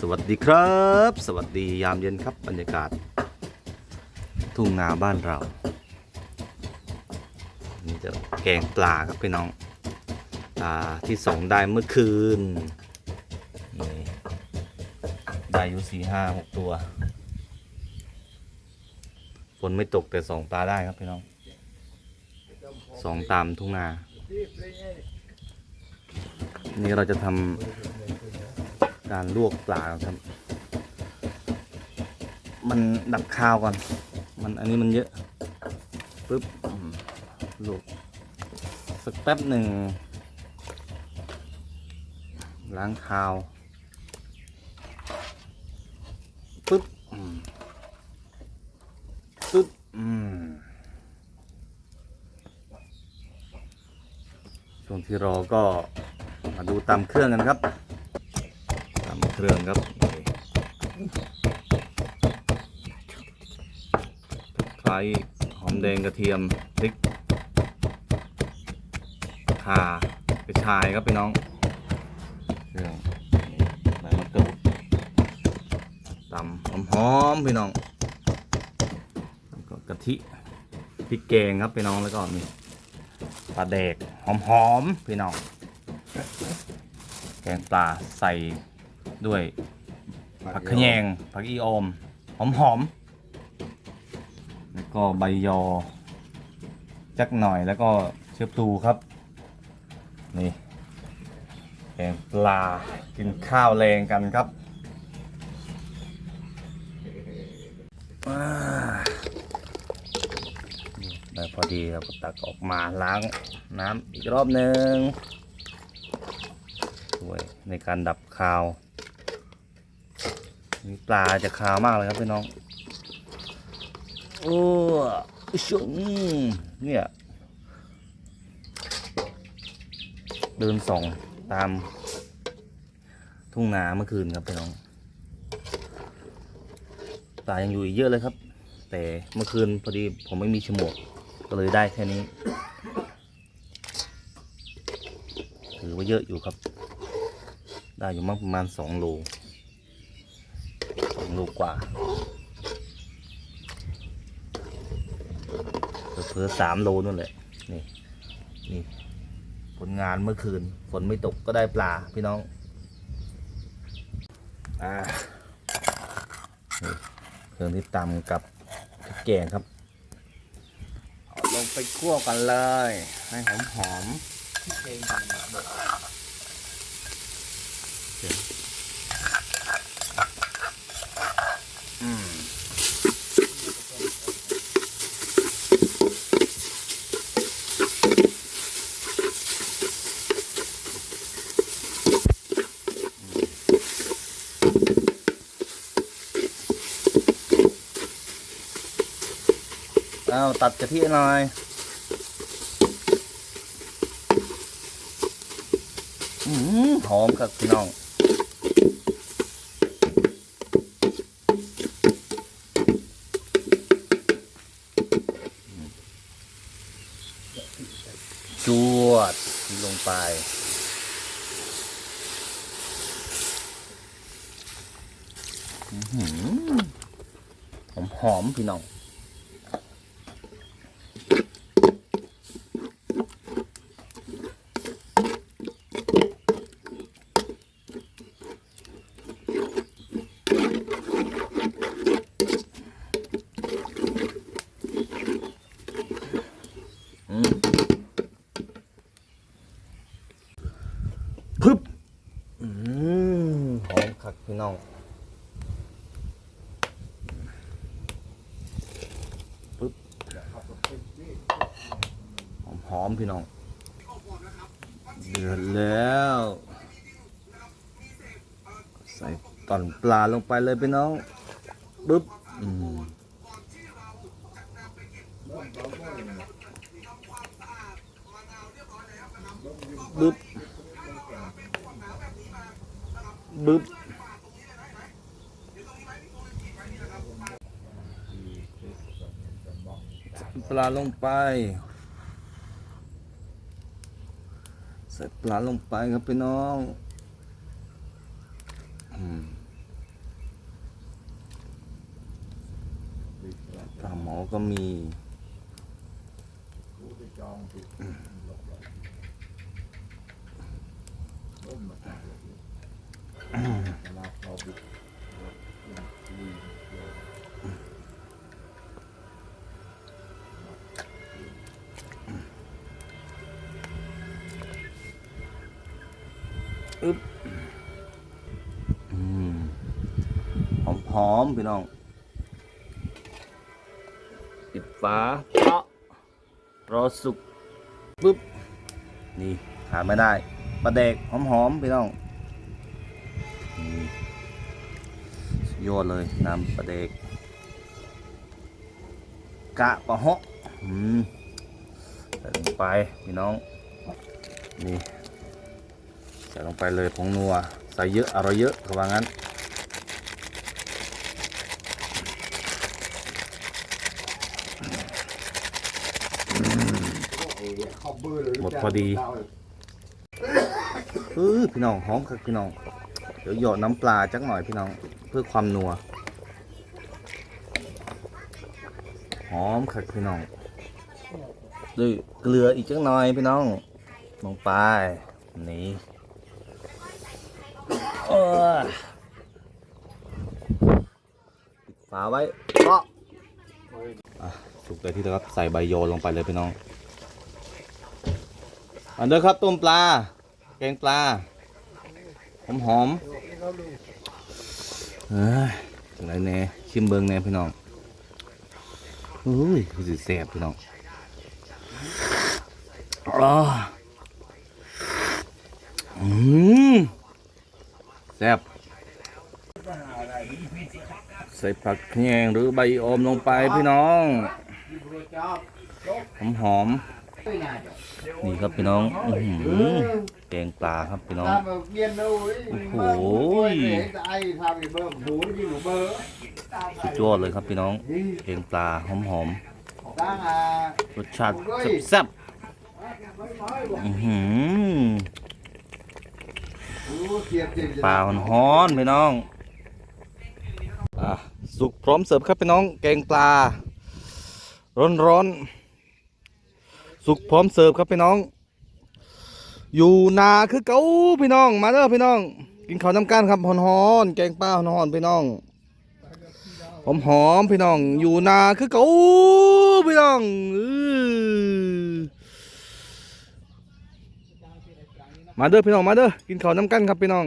สวัสดีครับ สวัสดียามเย็นครับบรรยากาศ ทุ่งนาบ้านเรา นี่จะแกงปลาครับพี่น้องปลาที่สองได้เมื่อคืนนี่ได้อยู่สี่ห้าหกตัวฝนไม่ตกแต่สองปลาได้ครับพี่น้องสองตามทุ่งนา นี่เราจะทำ การลวกปลาครับ มันดับคาวก่อน มันอันนี้มันเยอะปึ๊บลวกสักแป๊บหนึ่งล้างคาวปึ๊บปึ๊บอืมช่วงที่รอก็มาดูตำเครื่องกันครับ เครื่องครับไข่หอมแดงกระเทียมพริกข่ากระชายครับพี่น้อง เครื่องใบมะกรูดตำหอมๆพี่น้องแล้วก็กะทิพริกแกงครับพี่น้องแล้วก็มีปลาแดกหอมๆพี่น้องแกงปลาใส่ ด้วยผักขะแยงผักอีออม หอมหอมๆแล้วก็ใบยอ จักหน่อยแล้วก็เชื้อพลูครับ นี่แกงปลากินข้าวแรงกันครับอ่าได้พอดีเราก็ตักออกมาล้างน้ำอีกรอบหนึ่งช่วยในการดับคาวนี่ ปลาจะคาวมากเลยครับพี่น้อง โอ้ชุงเนี่ย เดินส่องตาม ทุ่งนาเมื่อคืนครับพี่น้อง ปลายังอยู่อีกเยอะเลยครับ แต่เมื่อคืนพอดีผมไม่มีฉมวก ก็เลยได้แค่นี้ ถือว่าเยอะอยู่ครับ ได้อยู่มากประมาณสองโล ลกกว่าเพิ่สามโลนั่นแหละนี่นี่ ผลงานเมื่อคืน ฝนไม่ตกก็ได้ปลาพี่น้อง อ่าเครื่องที่ตำกับแกงครับลงไปคั่วกันเลย ให้หอมหอมๆอืม เอาตัดกะทิหน่อยอืมหอมครับพี่น้องจวดลงไปหอมหอมพี่น้อง อืม พึบอืมหอมคัก พี่น้องปึ๊บหอมหอมพี่น้อง เดือดแล้ว ใส่ตอนปลาลงไปเลยพี่น้องปึ๊บอืมบึ๊บบึ๊บ ปลาลงไป ใส่ปลาลงไปครับพี่น้องปลาหมอก็มีอืม หอมๆพี่น้องปิดฝาเปาะรอสุกปุ๊บนี่ขาดไม่ได้ปลาเด็กหอมๆพี่น้องนี่สุดยอดเลยน้ำปลาเด็กกะปะฮะอืมใส่ลงไปพี่น้องนี่ใส่ลงไปเลยผงนัวใส่เยอะอร่อยเยอะเขาว่างั้น หมดพอดีเออพี่น้องหอมครับพี่น้อง เดี๋ยวหยอดน้ำปลาจักหน่อยพี่น้อง เพื่อความนัวหอมครับพี่น้องด้วยเกลืออีกจักหน่อยพี่น้องลงไปนี่เออปิดฝาไว้เปาะอะสุกเลยที่แล้วครับใส่ใบโยลงไปเลยพี่น้อง อันเดอร์ครับต้มปลา แกงปลา หอมหอมเอ้ยจังไรแน่ชิมเบิงแน่พี่น้องอุ้ยคือสิแซ่บพี่น้องอ้าอืมแซ่บใส่ผักแยงหรือใบอมลงไปพี่น้อง หอมหอม นี่ครับพี่น้องอื้อหือแกงปลาครับพี่น้อง โอ้โห สุดยอดเลยครับพี่น้องแกงปลาหอมหอมๆรสชาติแซ่บๆอื้อหือปลาฮ้อนๆพี่น้องอะสุกพร้อมเสิร์ฟครับพี่น้องแกงปลา ร้อนๆ สุกพร้อมเสิร์ฟครับพี่น้อง อยู่นาคือเก้าพี่น้อง มาเด้อพี่น้อง กินข้าวน้ำกันครับหอนๆแกงปลาหอนๆพี่น้องหอมหอมพี่น้อง อยู่นาคือเก้าพี่น้องอมาเด้อพี่น้องมาเด้อกินข้าวน้ำกันครับพี่น้อง